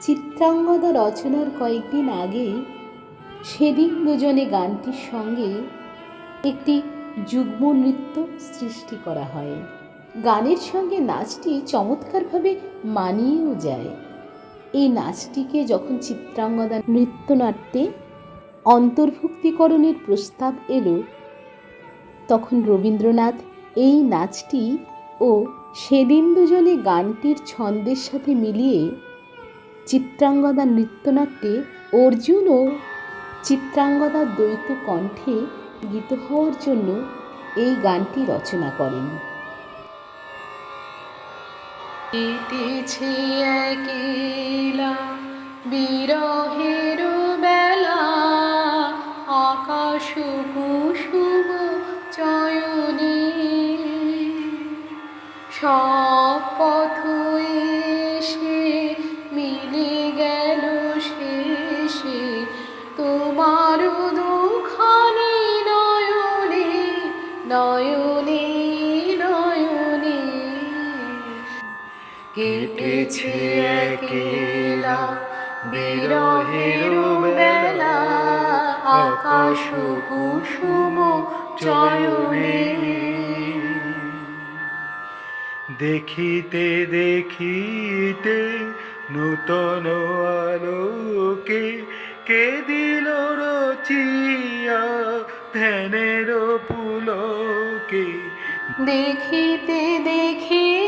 চিত্রাঙ্গদা রচনার কয়েকদিন আগে সেদিন দুজনে গানটির সঙ্গে একটি যুগ্ম নৃত্য সৃষ্টি করা হয়। গানের সঙ্গে নাচটি চমৎকারভাবে মানিয়েও যায়। এই নাচটিকে যখন চিত্রাঙ্গদা নৃত্যনাট্যে অন্তর্ভুক্তিকরণের প্রস্তাব এলো, তখন রবীন্দ্রনাথ এই নাচটি ও সেদিন দুজনে গানটির ছন্দের সাথে মিলিয়ে চিত্রাঙ্গদা নৃত্যনাট্যে অর্জুন ও চিত্রাঙ্গদার দ্বৈত কণ্ঠে গীত হওয়ার জন্য এই গানটি রচনা করেন। বিরহের বেলা আকাশ কুসুম কেটেছে একেলা বিরহের বেলা, আকাশ কুসুম চয়নে। দেখিতে দেখিতে নূতন আলোকে কে দিল রচিয়া ধ্যানের পুলকে দেখিতে দেখিতে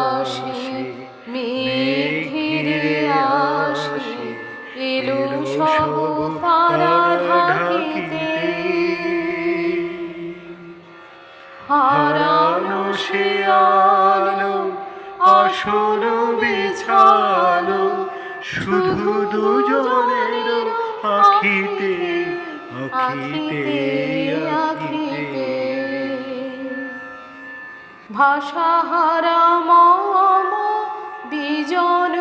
আসল বিছানো শুধু দুজনের আখিতে আখিতে আখিতে। ভাষাহারা মম বিজন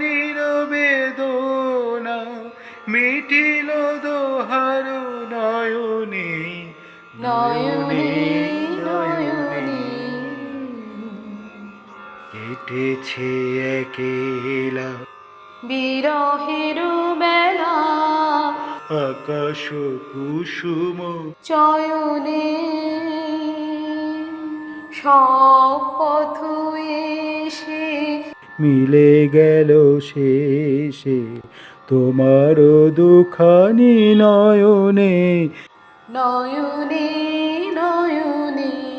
মানির বেদনা মিটিল দোহার নয়নে নয়নে নয়নে। কেটেছে একেলা বিরহের বেলা আকাশ কুসুম। চয়নে। সব পথ মিলে গেল শেষে। তোমারও দুখানি নয়নে। নয়নে নয়নে।